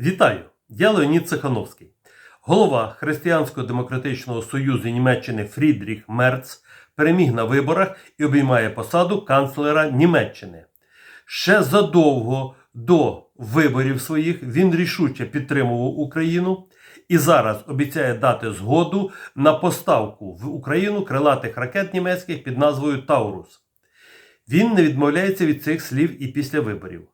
Вітаю! Я Леонід Цехановський, голова Християнського демократичного союзу Німеччини Фрідріх Мерц переміг на виборах і обіймає посаду канцлера Німеччини. Ще задовго до виборів своїх він рішуче підтримував Україну і зараз обіцяє дати згоду на поставку в Україну крилатих ракет німецьких під назвою Таурус. Він не відмовляється від цих слів і після виборів.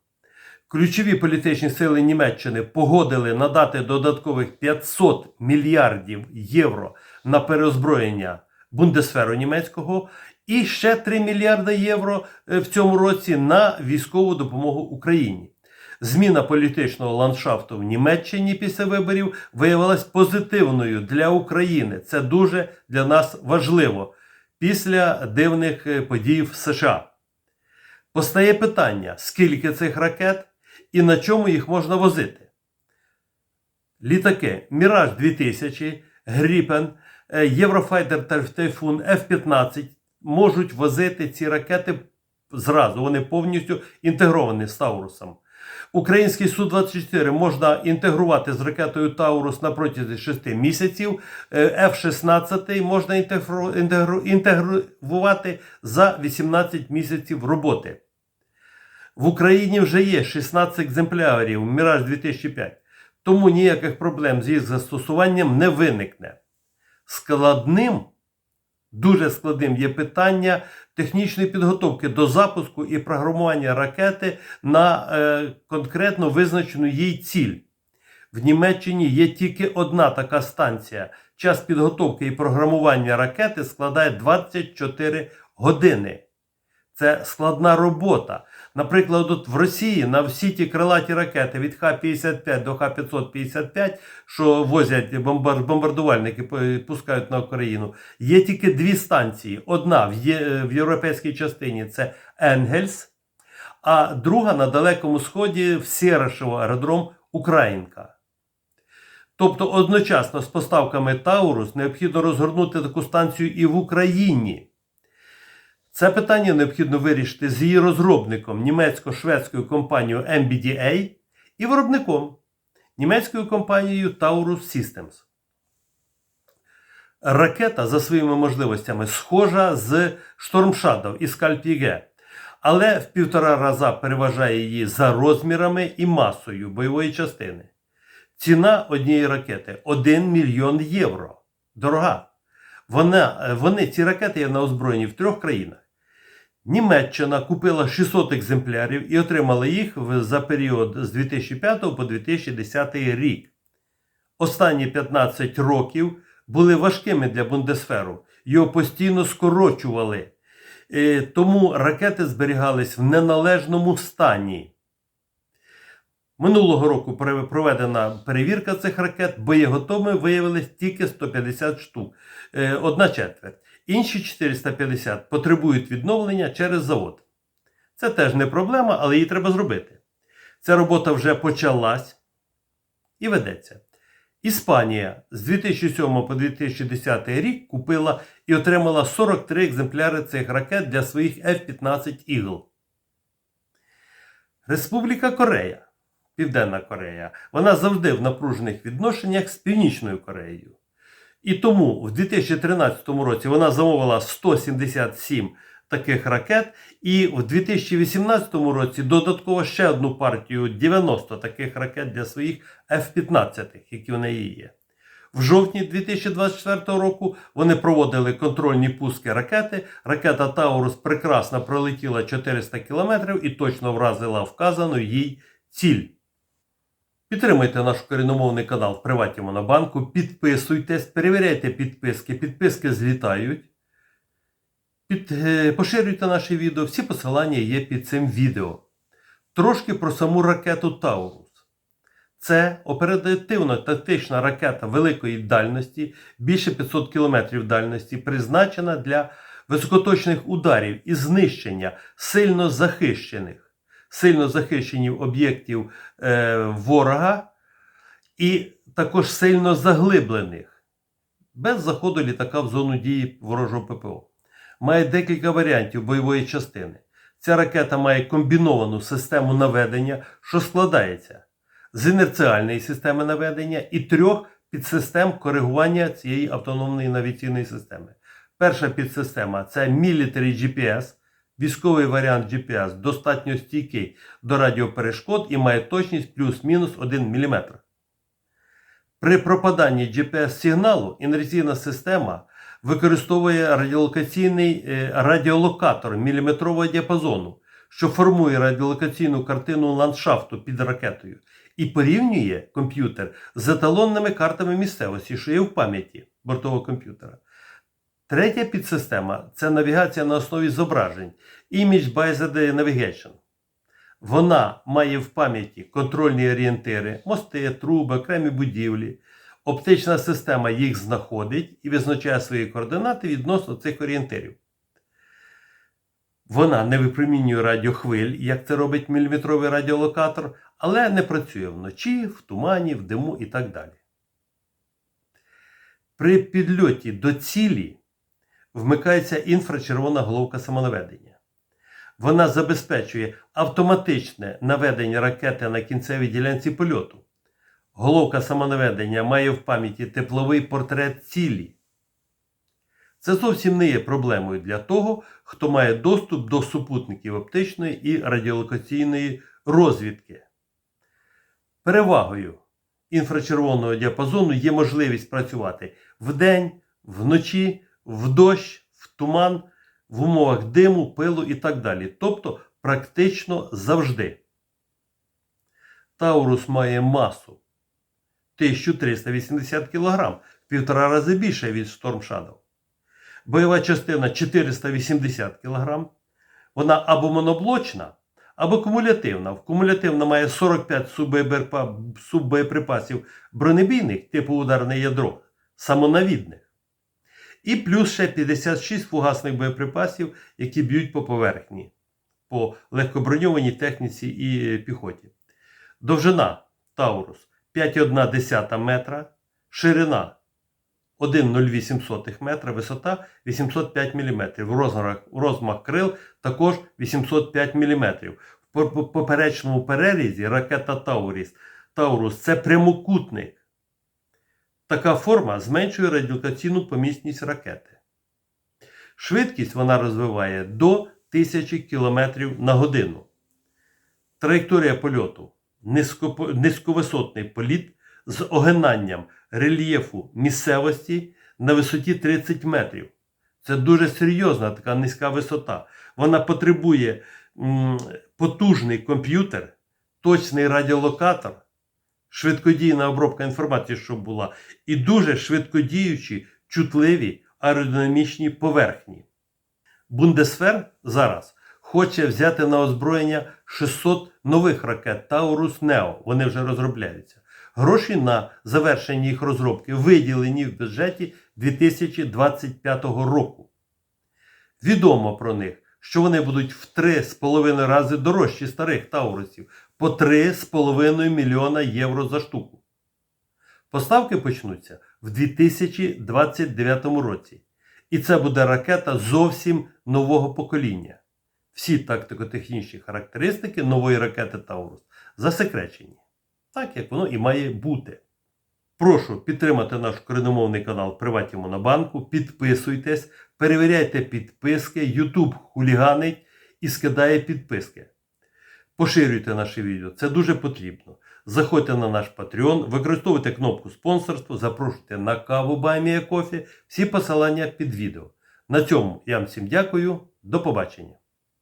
Ключові політичні сили Німеччини погодили надати додаткових 500 мільярдів євро на переозброєння Бундесферу німецького і ще 3 мільярди євро е, в цьому році на військову допомогу Україні. Зміна політичного ландшафту в Німеччині після виборів виявилась позитивною для України. Це дуже для нас важливо після дивних е, подій в США. Постає питання, скільки цих ракет і на чому їх можна возити. Літаки Міраж 2000, Гріпен, е, Єврофайтер та Тайфун F-15 можуть возити ці ракети зразу. Вони повністю інтегровані з Таурусом. Український Су-24 можна інтегрувати з ракетою Таурус на протязі 6 місяців. Е, F-16 можна інтегру- інтегру- інтегрувати за 18 місяців роботи. В Україні вже є 16 екземплярів Міраж 2005, тому ніяких проблем з їх застосуванням не виникне. Складним, дуже складним є питання технічної підготовки до запуску і програмування ракети на е, конкретно визначену їй ціль. В Німеччині є тільки одна така станція. Час підготовки і програмування ракети складає 24 години. Це складна робота. Наприклад, от в Росії на всі ті крилаті ракети від Х-55 до Х-555, що возять бомбар- бомбардувальники, пускають на Україну, є тільки дві станції. Одна в, є, в європейській частині це Енгельс, а друга на Далекому Сході в Сєрашево аеродром Українка. Тобто одночасно з поставками Таурус необхідно розгорнути таку станцію і в Україні. Це питання необхідно вирішити з її розробником німецько-шведською компанією MBDA і виробником німецькою компанією Taurus Systems. Ракета за своїми можливостями схожа з Storm Shadow і Scalp але в півтора раза переважає її за розмірами і масою бойової частини. Ціна однієї ракети 1 мільйон євро. Дорога. Вона, вони, ці ракети є на озброєнні в трьох країнах. Німеччина купила 600 екземплярів і отримала їх за період з 2005 по 2010 рік. Останні 15 років були важкими для Бундесферу. Його постійно скорочували. Е, Тому ракети зберігались в неналежному стані. Минулого року проведена перевірка цих ракет, боєготовими виявилось тільки 150 штук, е, одна четверть. Інші 450 потребують відновлення через завод. Це теж не проблема, але її треба зробити. Ця робота вже почалась і ведеться. Іспанія з 2007 по 2010 рік купила і отримала 43 екземпляри цих ракет для своїх F-15 Eagle. Республіка Корея, Південна Корея, вона завжди в напружених відношеннях з Північною Кореєю. І тому в 2013 році вона замовила 177 таких ракет, і в 2018 році додатково ще одну партію 90 таких ракет для своїх F-15, які в неї є. В жовтні 2024 року вони проводили контрольні пуски ракети. Ракета Таурус прекрасно пролетіла 400 км і точно вразила вказану їй ціль. Підтримуйте наш корінномовний канал в Приваті Монобанку, підписуйтесь, перевіряйте підписки, підписки злітають. Під, е, поширюйте наші відео, всі посилання є під цим відео. Трошки про саму ракету Таурус. Це оперативно-тактична ракета великої дальності, більше 500 км дальності, призначена для високоточних ударів і знищення сильно захищених, сильно захищених об'єктів е, ворога і також сильно заглиблених, без заходу літака в зону дії ворожого ППО. Має декілька варіантів бойової частини. Ця ракета має комбіновану систему наведення, що складається з інерціальної системи наведення і трьох підсистем коригування цієї автономної навігаційної системи. Перша підсистема це Military GPS. Військовий варіант GPS достатньо стійкий до радіоперешкод і має точність плюс-мінус 1 мм. При пропаданні GPS-сигналу інерційна система використовує радіолокаційний е, радіолокатор міліметрового діапазону, що формує радіолокаційну картину ландшафту під ракетою і порівнює комп'ютер з еталонними картами місцевості, що є в пам'яті бортового комп'ютера. Третя підсистема це навігація на основі зображень Image Based Navigation. Вона має в пам'яті контрольні орієнтири, мости, труби, окремі будівлі. Оптична система їх знаходить і визначає свої координати відносно цих орієнтирів. Вона не випромінює радіохвиль, як це робить міліметровий радіолокатор, але не працює вночі, в тумані, в диму і так далі. При підльоті до цілі вмикається інфрачервона головка самонаведення. Вона забезпечує автоматичне наведення ракети на кінцевій ділянці польоту. Головка самонаведення має в пам'яті тепловий портрет цілі. Це зовсім не є проблемою для того, хто має доступ до супутників оптичної і радіолокаційної розвідки. Перевагою інфрачервоного діапазону є можливість працювати вдень, вночі, в дощ, в туман, в умовах диму, пилу і так далі. Тобто практично завжди. Таурус має масу 1380 кг, в півтора рази більше від Storm Shadow. Бойова частина 480 кг. Вона або моноблочна, або кумулятивна. Кумулятивна має 45 суббоєприпа- суббоєприпасів бронебійних, типу ударне ядро, самонавідних. І плюс ще 56 фугасних боєприпасів, які б'ють по поверхні, по легкоброньованій техніці і піхоті. Довжина Таурус 5,1 метра, ширина 1,08 метра, висота 805 мм. В розмах, розмах крил також 805 мм. В по- по- поперечному перерізі ракета Тауріс. Таурус це прямокутник. Така форма зменшує радіолокаційну помісність ракети. Швидкість вона розвиває до 1000 км на годину. Траєкторія польоту низьковисотний політ з огинанням рельєфу місцевості на висоті 30 метрів. Це дуже серйозна така низька висота. Вона потребує потужний комп'ютер, точний радіолокатор, швидкодійна обробка інформації, щоб була, і дуже швидкодіючі, чутливі аеродинамічні поверхні. Бундесфер зараз хоче взяти на озброєння 600 нових ракет Таурус Нео. Вони вже розробляються. Гроші на завершення їх розробки виділені в бюджеті 2025 року. Відомо про них, що вони будуть в 3,5 рази дорожчі старих Таурусів по 3,5 мільйона євро за штуку. Поставки почнуться в 2029 році. І це буде ракета зовсім нового покоління. Всі тактико-технічні характеристики нової ракети Таурус засекречені. Так як воно і має бути. Прошу підтримати наш кореномовний канал Приваті Монобанку. Підписуйтесь, перевіряйте підписки. YouTube хуліганить і скидає підписки. Поширюйте наші відео, це дуже потрібно. Заходьте на наш Patreon, використовуйте кнопку спонсорство, запрошуйте на каву Баймія Кофі. Всі посилання під відео. На цьому я вам всім дякую. До побачення.